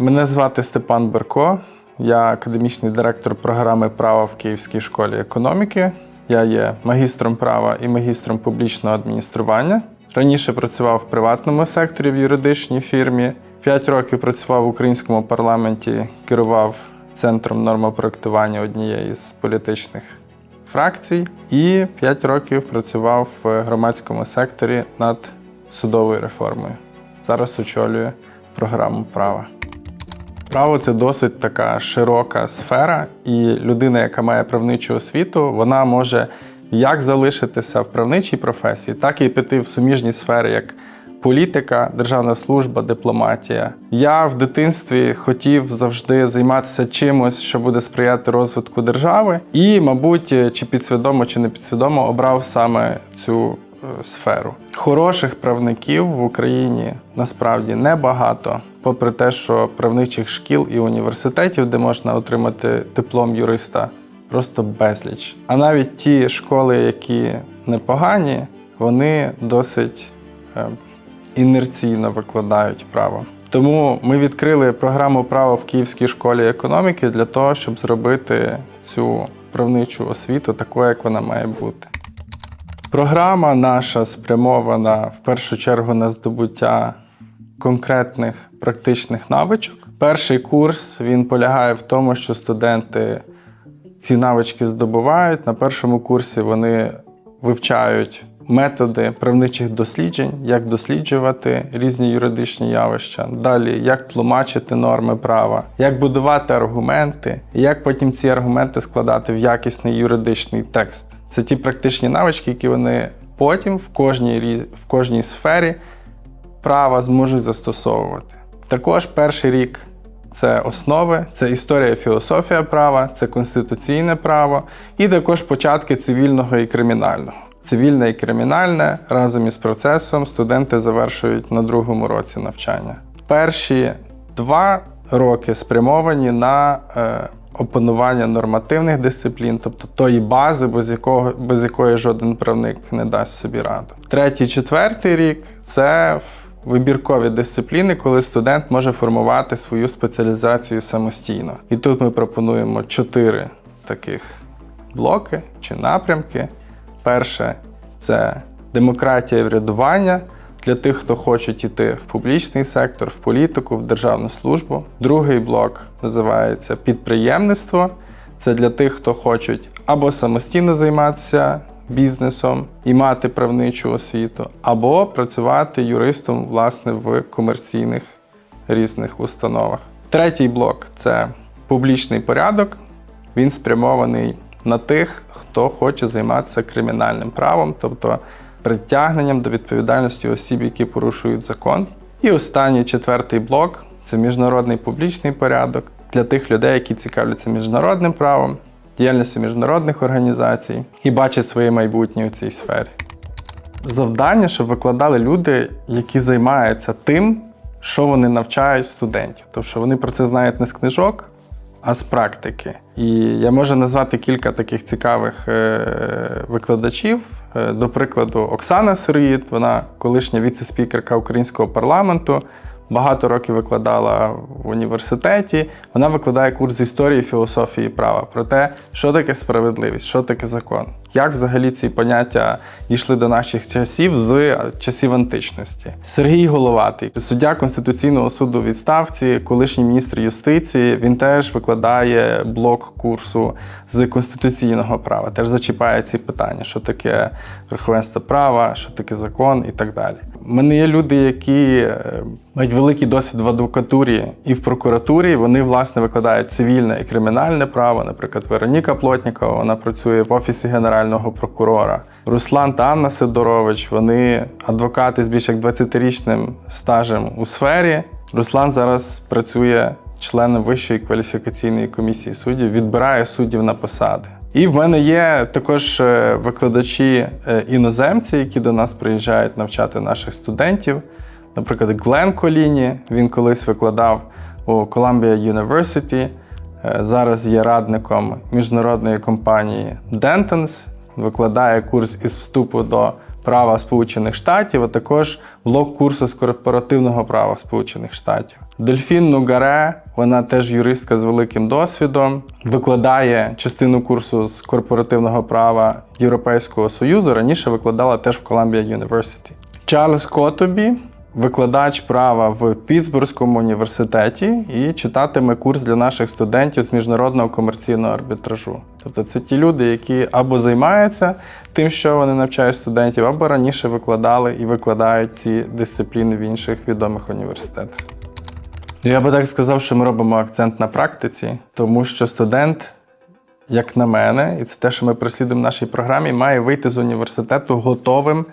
Мене звати Степан Берко. Я академічний директор програми права в Київській школі економіки. Я є магістром права і магістром публічного адміністрування. Раніше працював в приватному секторі в юридичній фірмі. П'ять років працював в українському парламенті, керував центром нормопроектування однієї з політичних фракцій, і 5 років працював в громадському секторі над судовою реформою. Зараз очолюю програму права. Право це досить така широка сфера, і людина, яка має правничу освіту, вона може як залишитися в правничій професії, так і піти в суміжні сфери, як політика, державна служба, дипломатія. Я в дитинстві хотів завжди займатися чимось, що буде сприяти розвитку держави, і, мабуть, чи підсвідомо, чи не підсвідомо обрав саме цю е, сферу. Хороших правників в Україні насправді небагато, попри те, що правничих шкіл і університетів, де можна отримати диплом юриста, просто безліч. А навіть ті школи, які непогані, вони досить е, інерційно викладають право. Тому ми відкрили програму право в Київській школі економіки для того, щоб зробити цю правничу освіту такою, як вона має бути. Програма наша спрямована в першу чергу на здобуття конкретних практичних навичок. Перший курс він полягає в тому, що студенти ці навички здобувають. На першому курсі вони вивчають методи правничих досліджень, як досліджувати різні юридичні явища. Далі, як тлумачити норми права, як будувати аргументи, і як потім ці аргументи складати в якісний юридичний текст. Це ті практичні навички, які вони потім в кожній, в кожній сфері права зможуть застосовувати. Також перший рік це основи, це історія і філософія права, це конституційне право, і також початки цивільного і кримінального. Цивільне і кримінальне разом із процесом студенти завершують на другому році навчання. Перші два роки спрямовані на е, опанування нормативних дисциплін, тобто тої бази, без, якого, без якої жоден правник не дасть собі раду. Третій, четвертий рік це вибіркові дисципліни, коли студент може формувати свою спеціалізацію самостійно. І тут ми пропонуємо чотири таких блоки чи напрямки. Перше це демократія і врядування для тих, хто хочуть йти в публічний сектор, в політику, в державну службу. Другий блок називається підприємництво. Це для тих, хто хочуть або самостійно займатися бізнесом і мати правничу освіту, або працювати юристом власне в комерційних різних установах. Третій блок це публічний порядок. Він спрямований на тих, хто хоче займатися кримінальним правом, тобто притягненням до відповідальності осіб, які порушують закон. І останній четвертий блок це міжнародний публічний порядок для тих людей, які цікавляться міжнародним правом, діяльністю міжнародних організацій і бачать своє майбутнє у цій сфері. Завдання, щоб викладали люди, які займаються тим, що вони навчають студентів. Тобто що вони про це знають не з книжок, а з практики. І я можу назвати кілька таких цікавих е, викладачів. Е, До прикладу, Оксана Сироїд, вона колишня віце-спікерка українського парламенту. Багато років викладала в університеті. Вона викладає курс історії, філософії права про те, що таке справедливість, що таке закон, як взагалі ці поняття дійшли до наших часів з часів античності. Сергій Головатий, суддя Конституційного суду відставці, колишній міністр юстиції. Він теж викладає блок курсу з конституційного права. Теж зачіпає ці питання, що таке верховенство права, що таке закон і так далі. У мене є люди, які е, мають великий досвід в адвокатурі і в прокуратурі. Вони власне викладають цивільне і кримінальне право. Наприклад, Вероніка Плотнікова, вона працює в офісі генерального прокурора. Руслан та Анна Сидорович, вони адвокати з більш як 20-річним стажем у сфері. Руслан зараз працює членом Вищої кваліфікаційної комісії суддів, відбирає суддів на посади. І в мене є також е, викладачі е, іноземці, які до нас приїжджають навчати наших студентів. Наприклад, Глен Коліні, він колись викладав у Columbia University, е, зараз є радником міжнародної компанії Dentons, викладає курс із вступу до права Сполучених Штатів, а також блок курсу з корпоративного права Сполучених Штатів. Дельфін Нугаре, вона теж юристка з великим досвідом, викладає частину курсу з корпоративного права Європейського Союзу. Раніше викладала теж в Columbia University. Чарльз Котобі, викладач права в Пітсбурзькому університеті і читатиме курс для наших студентів з міжнародного комерційного арбітражу. Тобто це ті люди, які або займаються тим, що вони навчають студентів, або раніше викладали і викладають ці дисципліни в інших відомих університетах. Я би так сказав, що ми робимо акцент на практиці, тому що студент, як на мене, і це те, що ми прислідуємо в нашій програмі, має вийти з університету готовим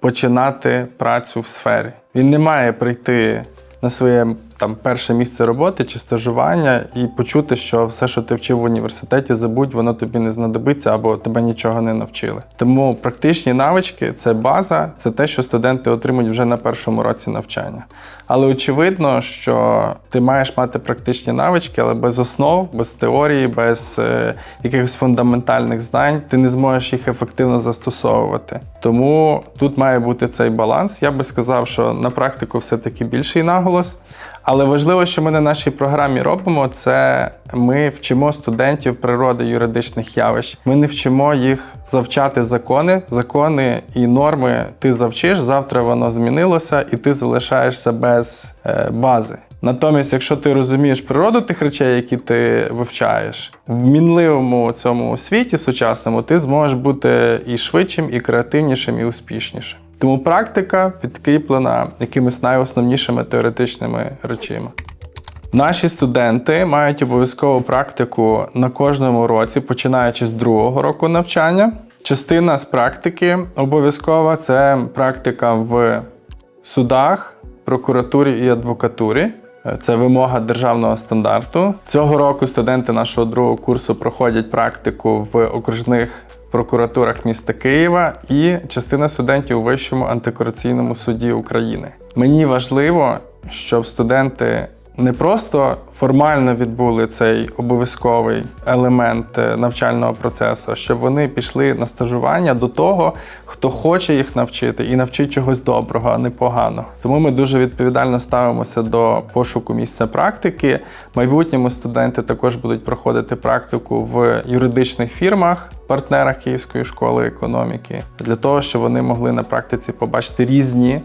починати працю в сфері. Він не має прийти на своє там перше місце роботи чи стажування і почути, що все, що ти вчив в університеті, забудь, воно тобі не знадобиться або тебе нічого не навчили. Тому практичні навички це база, це те, що студенти отримують вже на першому році навчання. Але очевидно, що ти маєш мати практичні навички, але без основ, без теорії, без е, якихось фундаментальних знань ти не зможеш їх ефективно застосовувати. Тому тут має бути цей баланс. Я би сказав, що на практику все-таки більший наголос. Але важливо, що ми на нашій програмі робимо, це ми вчимо студентів природи юридичних явищ. Ми не вчимо їх завчати закони. Закони і норми ти завчиш, завтра воно змінилося, і ти залишаєшся без е, бази. Натомість, якщо ти розумієш природу тих речей, які ти вивчаєш, в мінливому цьому світі сучасному ти зможеш бути і швидшим, і креативнішим, і успішнішим. Тому практика підкріплена якимись найосновнішими теоретичними речами. Наші студенти мають обов'язкову практику на кожному році, починаючи з другого року навчання. Частина з практики обов'язкова це практика в судах, прокуратурі і адвокатурі. Це вимога державного стандарту. Цього року студенти нашого другого курсу проходять практику в окружних прокуратурах міста Києва і частина студентів у Вищому антикорупційному суді України. Мені важливо, щоб студенти не просто формально відбули цей обов'язковий елемент е, навчального процесу, щоб вони пішли на стажування до того, хто хоче їх навчити і навчить чогось доброго, а не поганого. Тому ми дуже відповідально ставимося до пошуку місця практики. В майбутньому студенти також будуть проходити практику в юридичних фірмах, партнерах Київської школи економіки, для того, щоб вони могли на практиці побачити різні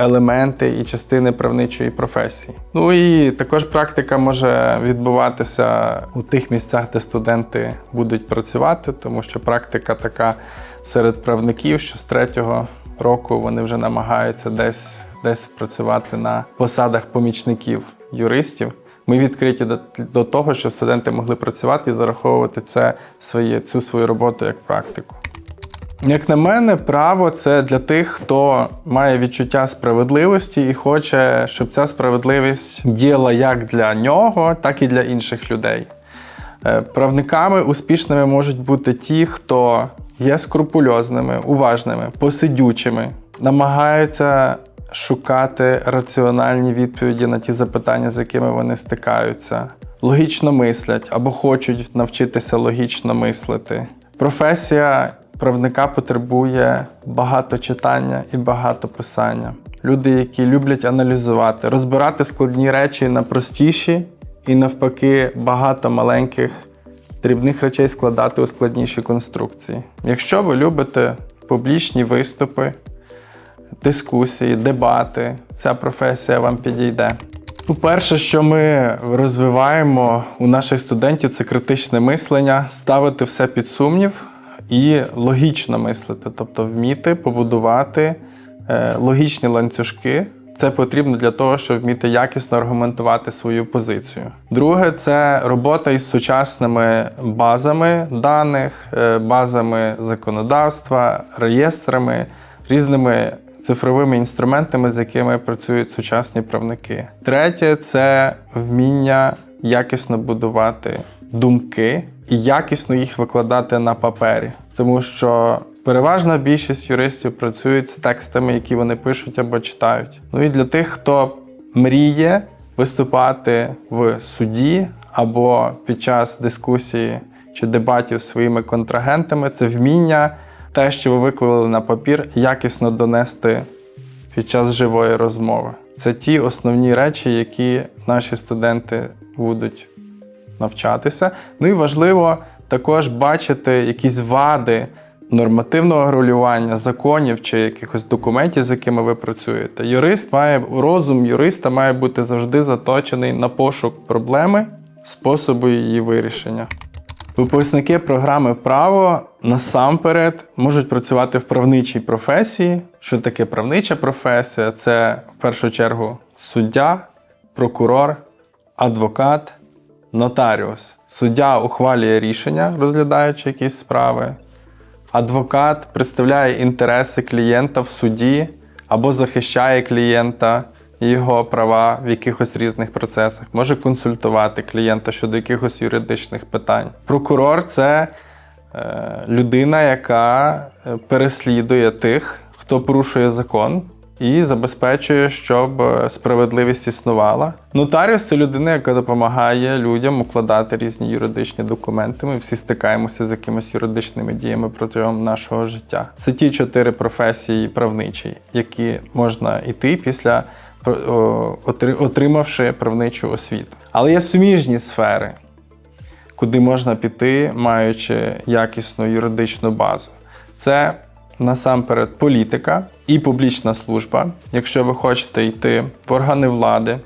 елементи і частини правничої професії. Ну і також практика може відбуватися у тих місцях, де студенти будуть працювати, тому що практика така серед правників, що з третього року вони вже намагаються десь, десь працювати на посадах помічників юристів. Ми відкриті до, до того, щоб студенти могли працювати і зараховувати це своє, цю свою роботу як практику. Як на мене, право це для тих, хто має відчуття справедливості і хоче, щоб ця справедливість діяла як для нього, так і для інших людей. Е, правниками успішними можуть бути ті, хто є скрупульозними, уважними, посидючими, намагаються шукати раціональні відповіді на ті запитання, з якими вони стикаються, логічно мислять або хочуть навчитися логічно мислити. Професія правника потребує багато читання і багато писання. Люди, які люблять аналізувати, розбирати складні речі на простіші і навпаки багато маленьких дрібних речей складати у складніші конструкції. Якщо ви любите публічні виступи, дискусії, дебати, ця професія вам підійде. Ну, перше, що ми розвиваємо у наших студентів, це критичне мислення, ставити все під сумнів і логічно мислити, тобто вміти побудувати е, логічні ланцюжки. Це потрібно для того, щоб вміти якісно аргументувати свою позицію. Друге, це робота із сучасними базами даних, е, базами законодавства, реєстрами, різними цифровими інструментами, з якими працюють сучасні правники. Третє це вміння якісно будувати думки і якісно їх викладати на папері, тому що переважна більшість юристів працюють з текстами, які вони пишуть або читають. Ну і для тих, хто мріє виступати в суді або під час дискусії чи дебатів з своїми контрагентами, це вміння те, що ви виклали на папір, якісно донести під час живої розмови. Це ті основні речі, які наші студенти будуть навчатися. Ну і важливо також бачити якісь вади нормативного регулювання, законів чи якихось документів, з якими ви працюєте. Юрист має розум юриста має бути завжди заточений на пошук проблеми, способу її вирішення. Випускники програми право насамперед можуть працювати в правничій професії. Що таке правнича професія? Це в першу чергу суддя, прокурор, адвокат, нотаріус. Суддя ухвалює рішення, розглядаючи якісь справи. Адвокат представляє інтереси клієнта в суді або захищає клієнта і його права в якихось різних процесах, може консультувати клієнта щодо якихось юридичних питань. Прокурор це е, людина, яка е, переслідує тих, хто порушує закон. І забезпечує, щоб е, справедливість існувала. Нотаріус це людина, яка допомагає людям укладати різні юридичні документи. Ми всі стикаємося з якимись юридичними діями протягом нашого життя. Це ті чотири професії правничі, які можна йти після отримавши правничу освіту. Але є суміжні сфери, куди можна піти, маючи якісну юридичну базу. Це насамперед політика і публічна служба. Якщо ви хочете йти в органи влади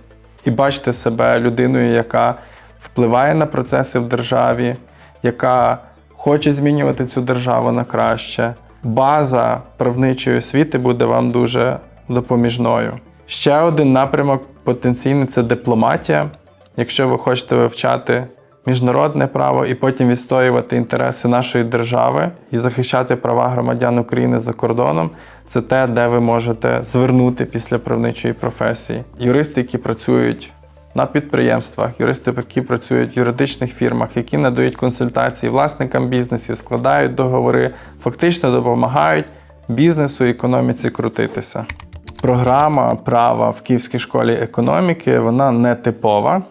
і бачите себе людиною, яка впливає на процеси в державі, яка хоче змінювати цю державу на краще, база правничої освіти буде вам дуже допоміжною. Ще один напрямок потенційний це дипломатія. Якщо ви хочете вивчати міжнародне право і потім відстоювати інтереси нашої держави і захищати права громадян України за кордоном, це те, де ви можете звернути після правничої професії. Юристи, які працюють на підприємствах, юристи, які працюють в юридичних фірмах, які надають консультації власникам бізнесів, складають договори, фактично допомагають бізнесу і економіці крутитися. Програма права в Київській школі економіки вона не типова,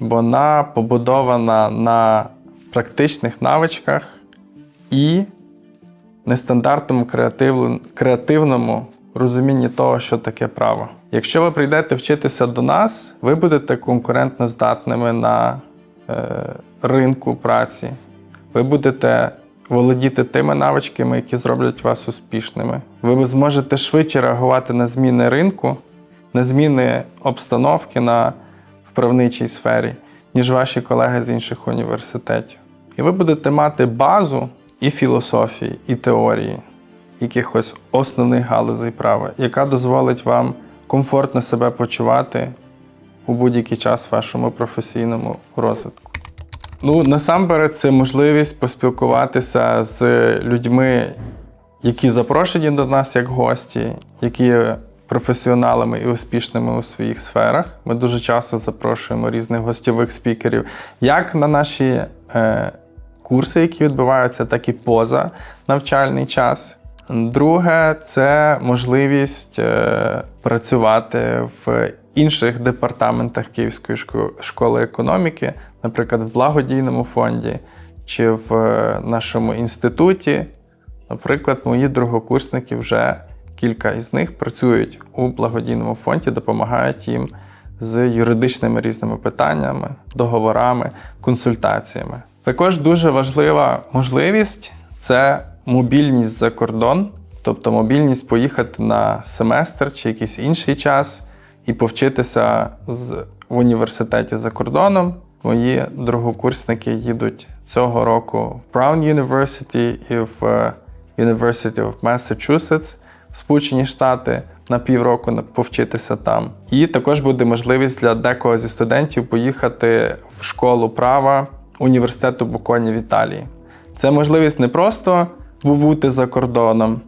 вона побудована на практичних навичках і нестандартному креатив- креативному розумінні того, що таке право. Якщо ви прийдете вчитися до нас, ви будете конкурентно здатними на е, ринку праці. Ви будете володіти тими навичками, які зроблять вас успішними. Ви зможете швидше реагувати на зміни ринку, на зміни обстановки на вправничій сфері, ніж ваші колеги з інших університетів. І ви будете мати базу і філософії, і теорії, якихось основних галузей права, яка дозволить вам комфортно себе почувати у будь-який час в вашому професійному розвитку. Ну, насамперед, це можливість поспілкуватися з людьми, які запрошені до нас як гості, які професіоналами і успішними у своїх сферах. Ми дуже часто запрошуємо різних гостьових спікерів, як на наші е, курси, які відбуваються, так і поза навчальний час. Друге, це можливість е, працювати в інших департаментах Київської школи економіки, наприклад, в благодійному фонді чи в е, нашому інституті. Наприклад, мої другокурсники вже кілька із них працюють у благодійному фонді, допомагають їм з юридичними різними питаннями, договорами, консультаціями. Також дуже важлива можливість це мобільність за кордон, тобто мобільність поїхати на семестр чи якийсь інший час і повчитися з, в університеті за кордоном. Мої другокурсники їдуть цього року в Brown University і в е, University of Massachusetts Сполучені Штати на півроку повчитися там. І також буде можливість для декого зі студентів поїхати в школу права університету Боконі в Італії. Це можливість не просто побути за кордоном,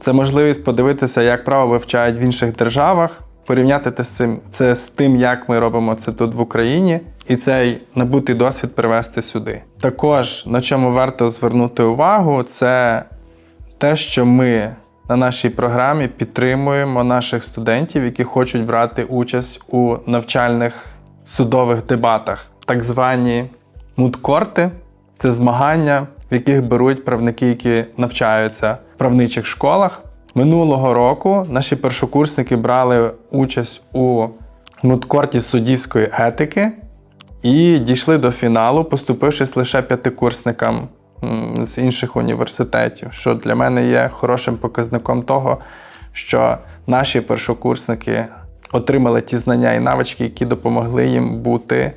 це можливість подивитися, як право вивчають в інших державах, порівняти те з цим, це з тим, як ми робимо це тут в Україні, і цей набутий досвід привезти сюди. Також на чому варто звернути увагу, це те, що ми на нашій програмі підтримуємо наших студентів, які хочуть брати участь у навчальних судових дебатах, так звані мудкорти це змагання в яких беруть правники, які навчаються в правничих школах. Минулого року наші першокурсники брали участь у мудкорті суддівської етики і дійшли до фіналу, поступившись лише п'ятикурсникам з інших університетів, що для мене є хорошим показником того, що наші першокурсники отримали ті знання і навички, які допомогли їм бути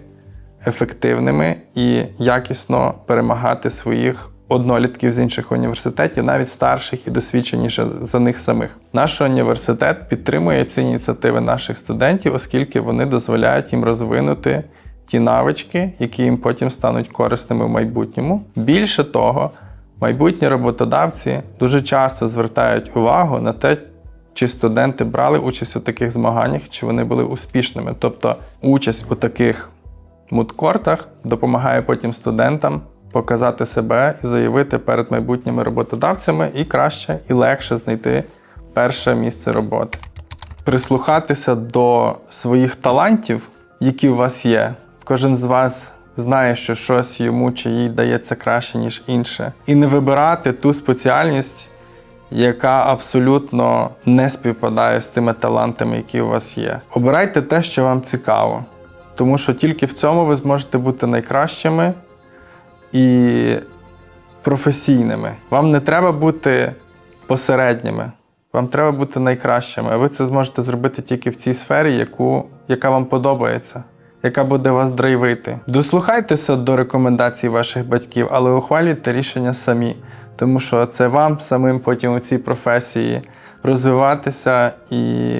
ефективними і якісно перемагати своїх однолітків з інших університетів, навіть старших і досвідченіше за них самих. Наш університет підтримує ці ініціативи наших студентів, оскільки вони дозволяють їм розвинути ті навички, які їм потім стануть корисними в майбутньому. Більше того, майбутні роботодавці дуже часто звертають увагу на те, чи студенти брали участь у таких змаганнях, чи вони були успішними. Тобто участь у таких мудкортах допомагає потім студентам показати себе і заявити перед майбутніми роботодавцями і краще і легше знайти перше місце роботи. Прислухатися до своїх талантів, які у вас є. Кожен з вас знає, що щось йому чи їй дається краще, ніж інше. І не вибирати ту спеціальність, яка абсолютно не співпадає з тими талантами, які у вас є. Обирайте те, що вам цікаво, тому що тільки в цьому ви зможете бути найкращими і професійними. Вам не треба бути посередніми, вам треба бути найкращими. А ви це зможете зробити тільки в цій сфері, яку, яка вам подобається. Яка буде вас драйвити. Дослухайтеся до рекомендацій ваших батьків, але ухвалюйте рішення самі, тому що це вам самим потім у цій професії розвиватися і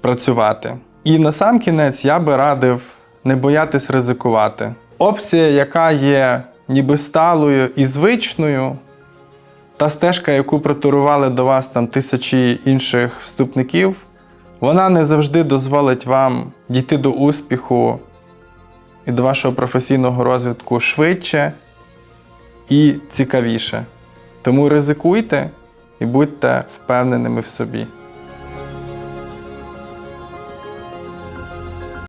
працювати. І на сам кінець я би радив не боятись ризикувати. Опція, яка є ніби сталою і звичною, та стежка, яку протурували до вас там тисячі інших вступників, вона не завжди дозволить вам дійти до успіху і до вашого професійного розвитку швидше і цікавіше. Тому ризикуйте і будьте впевненими в собі.